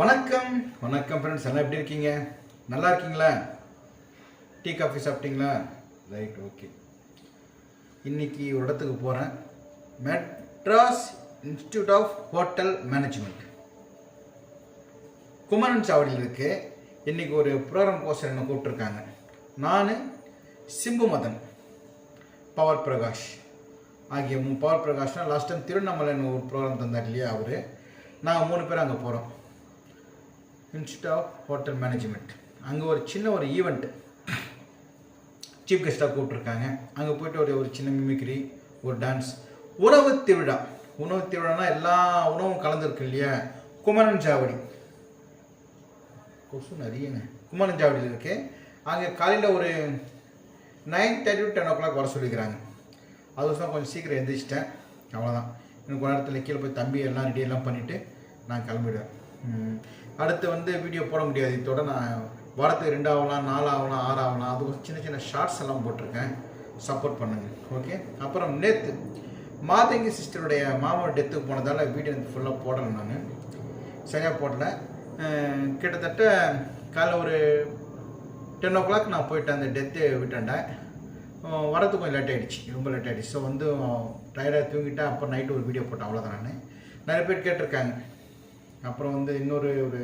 வணக்கம். வணக்கம் ஃப்ரெண்ட்ஸ் எல்லாம் எப்படி இருக்கீங்க? நல்லா இருக்கீங்களா? டீ காஃபி சாப்பிட்டீங்களா? Right okay. இன்னைக்கு ஒரு இடத்துக்கு போகிறேன் Madras institute of hotel management Kumaran சாவடியில் இருக்கு. இன்னைக்கு ஒரு ப்ரோக்ராம் கோர்ஸ் என்ன கூப்பிட்ருக்காங்க நான் சிம்பு மதன் பவர் பிரகாஷ் ஆகிய பவர் பிரகாஷ்னால் லாஸ்ட் டைம் திருவண்ணாமலைன்னு ஒரு ப்ரோக்ராம் தந்தார் இல்லையா அவர்? நாங்கள் மூணு பேர் அங்கே போகிறோம் இன்ஸ்டியூட் ஆஃப் ஹோட்டல் மேனேஜ்மெண்ட் அங்கே ஒரு சின்ன ஒரு ஈவெண்ட் சீஃப் கெஸ்ட்டாக கூப்பிட்ருக்காங்க அங்கே போயிட்டு ஒரு ஒரு சின்ன மிமிக்ரி ஒரு டான்ஸ் உணவு திருவிழா. உணவு திருவிழானா எல்லா உணவும் கலந்துருக்கு இல்லையா? குமரன் ஜாவடி கொசு நிறையங்க. குமரன் ஜாவடியில் இருக்கு. அங்கே காலையில் ஒரு nine thirty to ten o'clock வர சொல்லிக்கிறாங்க. அதுக்கோசரம் கொஞ்சம் சீக்கிரம் எந்திரிச்சிட்டேன். அவ்வளோதான் எனக்கு ஒரு நேரத்தில் கீழே போய் தம்பி எல்லாம் ரெடியெல்லாம் பண்ணிவிட்டு நான் கிளம்பிடுவேன். அடுத்து வந்து வீடியோ போட முடியாது. இதோட நான் வாரத்துக்கு ரெண்டு ஆகலாம் நாலு ஆகலாம் ஆறு ஆகலாம் அது ஒரு சின்ன சின்ன ஷார்ட்ஸ் எல்லாம் போட்டிருக்கேன். சப்போர்ட் பண்ணுங்க. ஓகே அப்புறம் நேற்று மாதங்கி சிஸ்டருடைய மாமாவோட டெத்துக்கு போனதால் வீடியோ ஃபுல்லாக போடலை நான். சரியாக போடல. கிட்டத்தட்ட காலைல ஒரு டென் ஓ கிளாக் நான் போயிட்டேன் அந்த டெத்து விட்டேன்டேன் வரத்து கொஞ்சம் லேட் ஆகிடுச்சு ரொம்ப லேட் ஆகிடுச்சு ஸோ வந்து டயர்டாக தூங்கிட்டேன். அப்புறம் நைட்டு ஒரு வீடியோ போட்டேன். அவ்வளோதான் நான். நிறைய பேர் கேட்டிருக்காங்க. அப்புறம் வந்து இன்னொரு ஒரு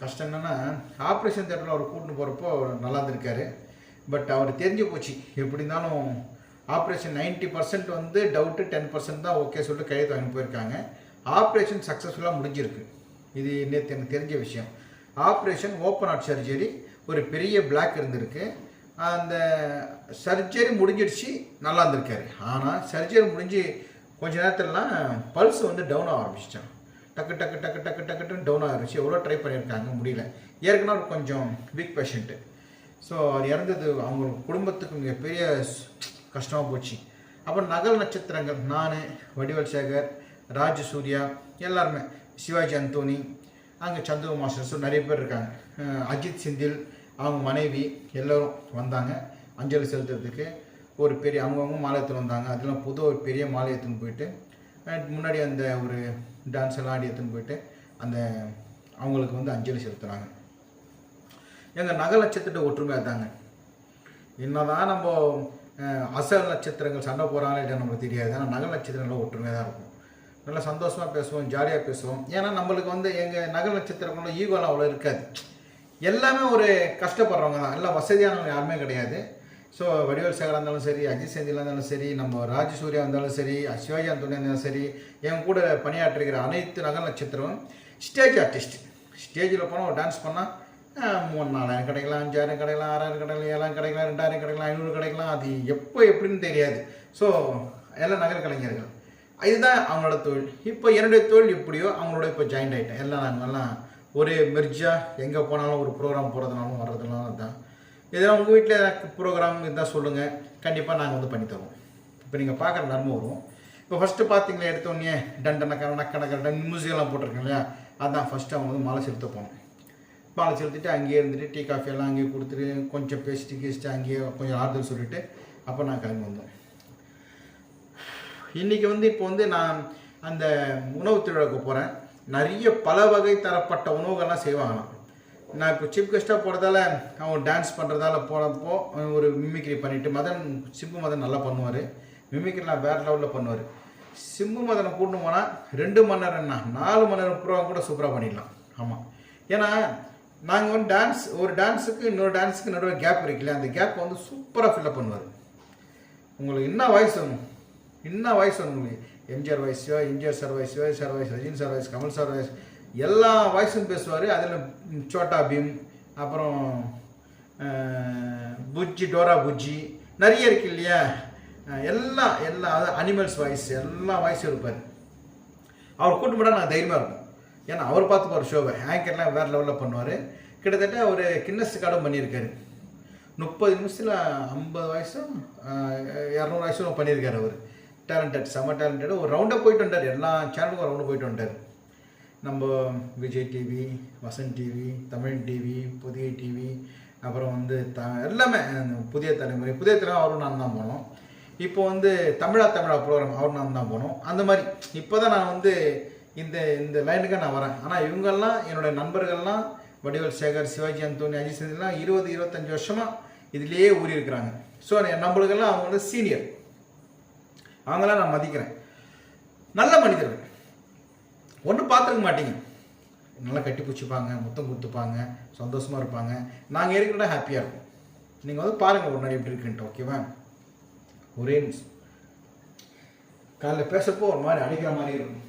கஷ்டம் என்னென்னா ஆப்ரேஷன் தேட்டரில் அவர் கூட்டின்னு போகிறப்போ நல்லா இருந்திருக்காரு. பட் அவர் தெரிஞ்சு போச்சு. எப்படி இருந்தாலும் ஆப்ரேஷன் 90% பர்சன்ட் வந்து டவுட்டு டென் பர்சன்ட் தான் ஓகே சொல்லிட்டு கையெழுத்து வாங்கி போயிருக்காங்க. ஆப்ரேஷன் சக்ஸஸ்ஃபுல்லாக முடிஞ்சிருக்கு. இது நேற்று எனக்கு தெரிஞ்ச விஷயம். ஆப்ரேஷன் ஓப்பன் ஹார்ட் சர்ஜரி ஒரு பெரிய பிளாக் இருந்திருக்கு. அந்த சர்ஜரி முடிஞ்சிடுச்சு நல்லா இருந்திருக்காரு. ஆனால் சர்ஜரி முடிஞ்சு கொஞ்ச நேரத்துலலாம் பல்ஸ் வந்து டவுன் ஆக ஆரம்பிச்சிட்டான். டக்கு டக்கு டக்கு டக்கு டக்குன்னு டவுன் ஆகிருச்சு எவ்வளோ ட்ரை பண்ணியிருக்காங்க முடியல. ஏற்கனவே கொஞ்சம் வீக் பேஷண்ட்டு ஸோ அவர் இறந்தது அவங்க குடும்பத்துக்கு மிகப்பெரிய கஷ்டமாக போச்சு. அப்புறம் நகல் நட்சத்திரங்கள் நான் வடிவல் சேகர் ராஜ் சூர்யா எல்லாருமே சிவாஜி அந்தோனி அங்கே சந்துரு மாஸ்டர்ஸும் நிறைய பேர் இருக்காங்க. அஜித் சிந்தில் அவங்க மனைவி எல்லோரும் வந்தாங்க. அஞ்சலி செலுத்துறதுக்கு. ஒரு பெரிய அவங்கவுங்க மாலை எடுத்துன்னு வந்தாங்க. அதெல்லாம் புது ஒரு பெரிய மாலை எடுத்துன்னு போயிட்டு முன்னாடி அந்த ஒரு டான்ஸ் எல்லாம் ஆடி எடுத்துன்னு போயிட்டு அந்த அவங்களுக்கு வந்து அஞ்சலி செலுத்துகிறாங்க எங்கள் நக நட்சத்திர ஒற்றுமையாக தாங்க என்னதான் நம்ம அசல் நட்சத்திரங்கள் சண்டை போகிறாங்களே இல்லையா நமக்கு தெரியாது. ஆனால் நகல் நட்சத்திரங்கள் ஒற்றுமையாக தான் இருக்கும். நல்லா சந்தோஷமாக பேசுவோம் ஜாலியாக பேசுவோம். ஏன்னா நம்மளுக்கு வந்து எங்கள் நகல் நட்சத்திரங்களும் ஈகோலாம் அவ்வளோ இருக்காது. எல்லாமே ஒரு கஷ்டப்படுறவங்க தான். எல்லாம் வசதியானவங்க யாருமே கிடையாது. ஸோ வடிவேல் சேகராக இருந்தாலும் சரி அஜித் செந்திலாக இருந்தாலும் சரி நம்ம ராஜ் சூர்யா இருந்தாலும் சரி சிவாஜி அந்தோனியா இருந்தாலும் சரி என் கூட பணியாற்றுகிற அனைத்து நகர் நட்சத்திரம் ஸ்டேஜ் ஆர்டிஸ்ட் ஸ்டேஜில் போனால் ஒரு டான்ஸ் பண்ணால் மூணு நாலாயிரம் கிடைக்கலாம் அஞ்சாயிரம் கிடைக்கலாம் ஆறாயிரம் கிடைக்கலாம் ஏழாயிரம் கிடைக்கலாம் ரெண்டாயிரம் கிடைக்கலாம் ஐநூறு கிடைக்கலாம் அது எப்போ எப்படின்னு தெரியாது. ஸோ எல்லாம் நகர கலைஞர்கள். இதுதான் அவங்களோட தொழில். இப்போ என்னுடைய தொழில் எப்படியோ அவங்களோட இப்போ ஜாயின்ட் ஆகிட்டேன் எல்லாம் நாங்கள்லாம் ஒரே மெர்ஜாக எங்கே போனாலும் ஒரு ப்ரோக்ராம் போகிறதுனாலும் வர்றதுனாலும் தான் இதெல்லாம் உங்கள் வீட்டில் ஏதாவது ப்ரோக்ராம் இருந்தால் சொல்லுங்கள் கண்டிப்பாக நாங்கள் வந்து பண்ணித்தருவோம் இப்போ நீங்கள் பார்க்குற நர்மம் வரும். இப்போ ஃபஸ்ட்டு பார்த்தீங்களா எடுத்தோடனே டண்டனக்கர நக்கடக்கர டன் மியூசிக்கெல்லாம் போட்டிருக்கேன் இல்லையா? அதான் ஃபஸ்ட்டு அவங்க வந்து மாலை செலுத்த போனோம். மாலை செலுத்திட்டு அங்கேயே இருந்துட்டு டீ காஃபி எல்லாம் அங்கேயே கொடுத்துட்டு கொஞ்சம் பேசிட்டு கேசிட்டு அங்கேயே கொஞ்சம் ஆறுதல் சொல்லிட்டு அப்போ நான் கிளம்பி வந்தோம். இன்றைக்கி வந்து இப்போ வந்து நான் அந்த உணவு திருவிழாவுக்கு போகிறேன் நிறைய பல வகை தரப்பட்ட உணவுகள்லாம் செய்வாங்களாம். நான் இப்போ சீஃப் கெஸ்ட்டாக போகிறதால அவன் டான்ஸ் பண்ணுறதால போனப்போ ஒரு மிமிக்ரி பண்ணிவிட்டு மதன் சிம்பு மதன் நல்லா பண்ணுவார். மிமிக்ரிலாம் வேறு லெவலில் பண்ணுவார். சிம்பு மதனை கூட்டு போனால் ரெண்டு மணி நேரம் என்ன? நாலு மணி நேரம் ப்ரோக்ராம் கூட சூப்பராக பண்ணிடலாம். ஆமாம் ஏன்னா நாங்கள் வந்து டான்ஸ் ஒரு டான்ஸுக்கு இன்னொரு டான்ஸுக்கு நடுவே கேப் இருக்குல்ல அந்த கேப் வந்து சூப்பராக ஃபில்லப் பண்ணுவார். உங்களுக்கு என்ன வாய்ஸ் வேணும்? என்ன வாய்ஸ் வேணும் உங்களுக்கு? எம்ஜிஆர் வாய்ஸோ MGR sir வாய்ஸோ sir voice Rajini sir voice Kamal sir voice எல்லா வாய்ஸும் பேசுவார். அதில் சோட்டா பீம் அப்புறம் புஜ்ஜி டோரா புஜ்ஜி நிறைய இருக்கு இல்லையா? எல்லா எல்லாம் எல்லா அதான் அனிமல்ஸ் வாய்ஸ் எல்லா வாய்ஸும் இருப்பார். அவர் கூட்டு போட்டால் நான் தைரியமாக இருக்கும் ஏன்னா அவர் பார்த்துப்பார் ஷோவை ஆங்கர்லாம் வேறு லெவலில் பண்ணுவார். கிட்டத்தட்ட அவர் கின்னஸ் கார்டும் பண்ணியிருக்காரு. முப்பது நிமிஷத்தில் ஐம்பது வயசும் இரநூறு வயசும் பண்ணியிருக்காரு அவர். டேலண்டட் செம டேலண்டட் ஒரு ரவுண்டாக போயிட்டு வந்தார். எல்லா சேனலுக்கும் ரவுண்டு போயிட்டு வந்தார். நம்ம Vijay TV Vasanth TV Tamil TV Puthiya TV அப்புறம் வந்து த எல்லாமே புதிய தலைமுறை புதிய தலைமுறை அவரும் நான் தான் போனோம். இப்போ வந்து தமிழா தமிழா ப்ரோக்ராம் அவர் நான் தான் போனோம். அந்த மாதிரி இப்போ தான் நான் வந்து இந்த இந்த லைனுக்கு நான் வரேன். ஆனால் இவங்கெல்லாம் என்னோட நண்பர்கள்லாம் வடிவல் சேகர் சிவாஜி அந்தோனி அஜித் செந்திலாம் இருபது இருபத்தஞ்சி வருஷமாக இதுலேயே ஊறி இருக்கிறாங்க ஸோ நம்மளுக்கெல்லாம் அவங்க வந்து சீனியர் அவங்களாம் நான் மதிக்கிறேன். நல்ல மனிதர்கள். ஒன்றும் பார்த்துருக்க மாட்டீங்க. நல்லா கட்டி பிடிச்சிப்பாங்க முத்தம் கொடுத்துப்பாங்க சந்தோஷமாக இருப்பாங்க. நாங்கள் இருக்கிறத ஹாப்பியாக இருக்கும். நீங்கள் வந்து பாருங்கள் முன்னாடி எப்படி இருக்குன்ட்டு ஓகேவா ஒரே நிமிஷம். காலைல பேசுகிறப்போ ஒரு மாதிரி அடிக்கிற மாதிரி இருக்கும்.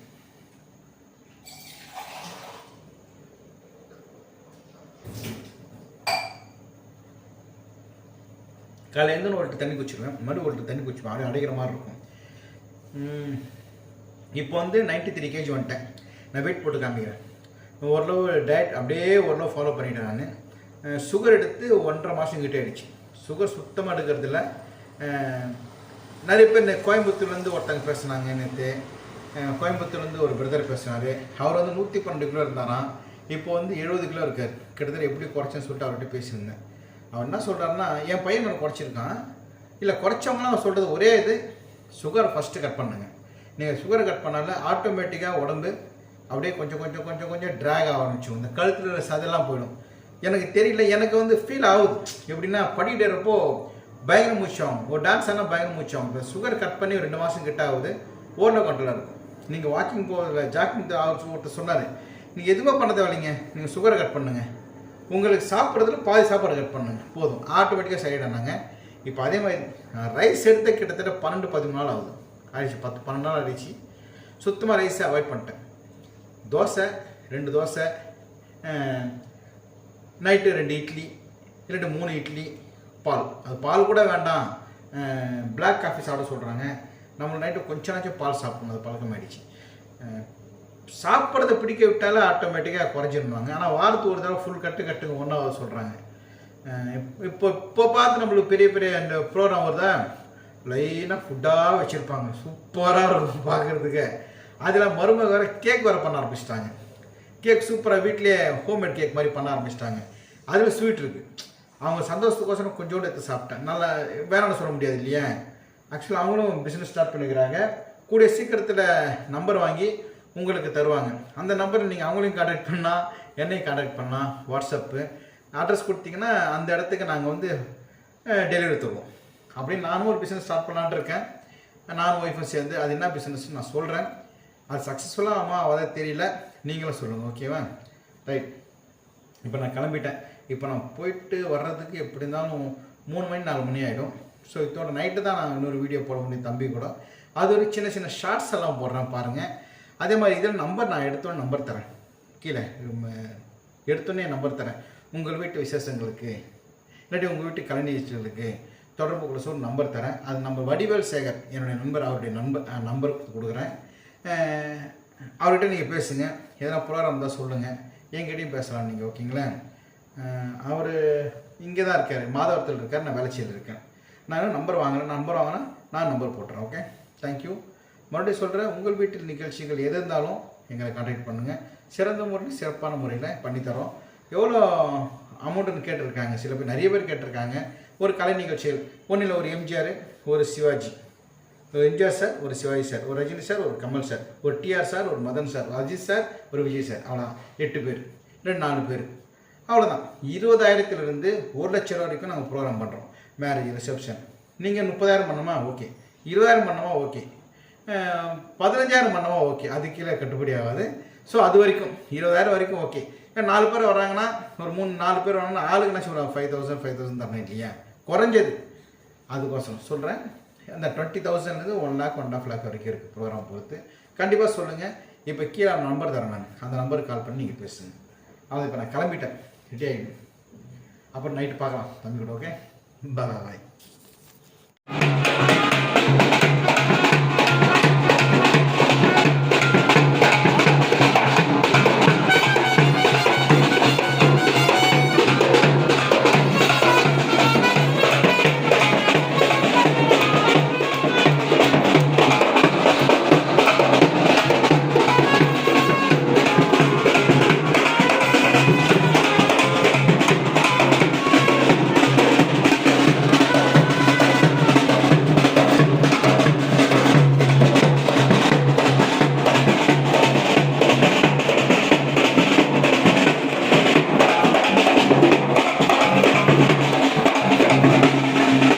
காலையில் எழுந்து ஒரு தண்ணி குச்சிருவேன் மறுபடியும் ஒரு தண்ணி குச்சிப்பேன் அப்படியே அடைக்கிற மாதிரி இருக்கும். இப்போ வந்து 93 த்ரீ கேஜி வந்துட்டேன். நான் வெயிட் போட்டு காமிக்கிறேன். ஓரளவு டயட் அப்படியே ஓரளவு ஃபாலோ பண்ணிட்டேன் நான். சுகர் எடுத்து ஒன்றரை மாதம் கிட்டே ஆயிடுச்சு. சுகர் சுத்தமாக எடுக்கிறதில்ல நிறைய பேர் இந்த கோயம்புத்தூர்லேருந்து ஒருத்தங்க பேசுனாங்க நேற்று கோயம்புத்தூர்லேருந்து ஒரு பிரதர் பேசினார். அவர் வந்து நூற்றி பன்னெண்டு கிலோ இருந்தாராம். இப்போ வந்து எழுபது கிலோ இருக்கார். கிட்டத்தட்ட எப்படி குறைச்சேன்னு சொல்லிட்டு அவர்கிட்ட பேசியிருந்தேன். அவர் என்ன சொல்கிறாருன்னா என் பையன் நான் குறைச்சிருக்கான். இல்லை குறைச்சவங்களாம் அவர் சொல்கிறது ஒரே இது. சுகர் ஃபஸ்ட்டு கட் பண்ணுங்க. நீங்கள் சுகரை கட் பண்ணால ஆட்டோமேட்டிக்காக உடம்பு அப்படியே கொஞ்சம் கொஞ்சம் கொஞ்சம் கொஞ்சம் ட்ராக் ஆரம்பிச்சிடும் இந்த கழுத்தில் உள்ள சதெல்லாம் போயிடும். எனக்கு தெரியல எனக்கு வந்து ஃபீல் ஆகுது. எப்படின்னா படிக்கிட்டு இருப்போ பயங்கர மூச்சம் ஒரு டான்ஸ் ஆனால் பயங்கர மூச்சம் இப்போ சுகர் கட் பண்ணி ஒரு ரெண்டு மாதம் கிட்ட ஆகுது. ஓரளவு கண்ட்ரோலாக இருக்கும். நீங்கள் வாக்கிங் போகிற ஜாக்கிங் ஒருத்தர் சொன்னார். நீங்கள் எதுவுமே பண்ண தேவையில்லைங்க. நீங்கள் சுகரை கட் பண்ணுங்கள் உங்களுக்கு சாப்பிட்றதுல பாதி சாப்பாடு கட் பண்ணுங்க. போதும். ஆட்டோமேட்டிக்காக சரியானாங்க இப்போ அதே மாதிரி ரைஸ் எடுத்த கிட்டத்தட்ட பன்னெண்டு பதிமூணு நாள் ஆகுது. ஆயிடுச்சு. பத்து பன்னெண்டு நாள் ஆயிடுச்சு. சுத்தமாக ரைஸை அவாய்ட் பண்ணிட்டேன். தோசை ரெண்டு தோசை நைட்டு ரெண்டு இட்லி ரெண்டு மூணு இட்லி பால். அது பால் கூட வேண்டாம். பிளாக் காஃபி சாப்பிட சொல்கிறாங்க நம்ம நைட்டு கொஞ்ச நாச்சும் பால் சாப்பிடணும். அது பழக்கமாயிடுச்சு. அஹ், சாப்பிட்றத பிடிக்க விட்டாலே ஆட்டோமேட்டிக்காக குறைஞ்சிருந்தாங்க ஆனால் வாரத்துக்கு ஒரு தடவை ஃபுல் கட்டு கட்டுங்க ஒன்றா சொல்கிறாங்க இப்போ இப்போ பார்த்து நம்மளுக்கு பெரிய பெரிய அந்த ப்ரோக்ராம் வருதா? லைனாக ஃபுட்டாக வச்சுருப்பாங்க. சூப்பராக இருக்கும் பார்க்குறதுக்கு. அதில் மருமக வேறு கேக் வேறு பண்ண ஆரம்பிச்சிட்டாங்க. கேக் சூப்பராக வீட்லேயே ஹோம்மேட் கேக் மாதிரி பண்ண ஆரம்பிச்சிட்டாங்க. அதில் ஸ்வீட் இருக்குது அவங்க சந்தோஷத்துக்கோசரம் கொஞ்சோண்டு எடுத்து சாப்பிட்டேன். நல்லா வேணாம்னு சொல்ல முடியாது இல்லையா? ஆக்சுவலாக அவங்களும் பிஸ்னஸ் ஸ்டார்ட் பண்ணிக்கிறாங்க. கூடிய சீக்கிரத்தில் நம்பர் வாங்கி உங்களுக்கு தருவாங்க. அந்த நம்பர் நீங்கள் அவங்களையும் காண்டாக்ட் பண்ணால் என்னையும் காண்டாக்ட் பண்ணலாம் வாட்ஸ்அப்பு அட்ரஸ் கொடுத்தீங்கன்னா அந்த இடத்துக்கு நாங்கள் வந்து டெலிவரி தருவோம். அப்படின்னு நானும் ஒரு பிஸ்னஸ் ஸ்டார்ட் பண்ணலான்ட்டு இருக்கேன். நானும் ஒய்ஃபும் சேர்ந்து அது என்ன பிஸ்னஸ்ன்னு நான் சொல்கிறேன் அது சக்ஸஸ்ஃபுல்லாக ஆமாம் அவதான் தெரியல. நீங்களும் சொல்லுங்கள் ஓகேவா ரைட் இப்போ நான் கிளம்பிட்டேன். இப்போ நான் போயிட்டு வர்றதுக்கு எப்படி இருந்தாலும் மூணு மணி நாலு மணி ஆகிடும் ஸோ இதோட நைட்டு தான் நான் இன்னொரு வீடியோ போட முடியும் தம்பி கூட. அது ஒரு சின்ன சின்ன ஷார்ட்ஸ் எல்லாம் போடுறேன் பாருங்கள் அதே மாதிரி இதில் நம்பர் நான் எடுத்தோன்னு நம்பர் தரேன். கீழே உம், எடுத்தோன்னே நம்பர் தரேன். உங்கள் வீட்டு விசேஷங்களுக்கு இல்லாட்டி உங்கள் வீட்டு கலை நிகழ்ச்சிகளுக்கு தொடர்பு கொள்ள சொல்லி நம்பர் தரேன். அது நம்ம வடிவேல் சேகர் என்னுடைய நண்பர் அவருடைய நம்பர் நம்பர் கொடுக்குறேன். அவர்கிட்ட நீங்கள் பேசுங்க. எதனா புலாரம் இருந்தால் சொல்லுங்கள் என்கிட்டையும் பேசலாம் நீங்கள் ஓகேங்களா? அவர் இங்கே தான் இருக்கார். மாதவரத்தில் இருக்கார் நான் வேலைச்சியில் இருக்கேன். நான் நம்பர் வாங்குறேன் நம்பர் வாங்கினா நான் நம்பர் போட்டுறேன் ஓகே தேங்க்யூ மறுபடியும் சொல்கிறேன் உங்கள் வீட்டில் நிகழ்ச்சிகள் எது இருந்தாலும் எங்களை கான்டாக்ட் பண்ணுங்கள் சிறந்த முறையில் சிறப்பான முறையில் பண்ணித்தரோம் எவ்வளோ அமௌண்ட்டுன்னு கேட்டிருக்காங்க சில பேர் நிறைய பேர் கேட்டிருக்காங்க. ஒரு கலை நிகழ்ச்சிகள் ஒன்றில் ஒரு எம்ஜிஆர் ஒரு சிவாஜி. ஒரு எம்ஜிஆர் சார் ஒரு சிவாஜி சார் ஒரு ரஜினி சார் ஒரு கமல் சார் ஒரு டிஆர் சார் ஒரு மதன் சார் அஜித் சார் ஒரு விஜய் சார். அவ்வளோ எட்டு பேர் ரெண்டு நாலு பேர். அவ்வளோதான். இருபதாயிரத்துலேருந்து ஒரு லட்சம் ரூபா வரைக்கும் நாங்கள் ப்ரோக்ராம் பண்ணுறோம் மேரேஜ் ரிசப்ஷன் நீங்கள் முப்பதாயிரம் பண்ணணுமா? ஓகே இருபதாயிரம் பண்ணணுமா? ஓகே பதினஞ்சாயிரம் பண்ணவா ஓகே அது கீழே கட்டுப்படி ஆகாது. ஸோ அது வரைக்கும் இருபதாயிரம் வரைக்கும் ஓகே நாலு பேர் வராங்கன்னா ஒரு மூணு நாலு பேர் வராங்கன்னா ஆளுக்குனாச்சும் ஒரு ஃபைவ் தௌசண்ட் ஃபைவ் தௌசண்ட் தரணும் இல்லையா? குறைஞ்சது. அதுக்கோசரம் சொல்கிறேன் அந்த டுவெண்ட்டி தௌசண்ட்லேருந்து one lakh one half lakh வரைக்கும் இருக்குது ப்ரோக்ராம் பொறுத்து. கண்டிப்பாக சொல்லுங்கள் இப்போ கீழே நம்பர் தரேன் நான். அந்த நம்பருக்கு கால் பண்ணி நீங்கள் பேசுங்க. அது இப்போ நான் கிளம்பிட்டேன். ரெடி ஆகிடும் அப்புறம் நைட்டு பார்க்கலாம். தம்பி கூட ஓகே பாய் பாய்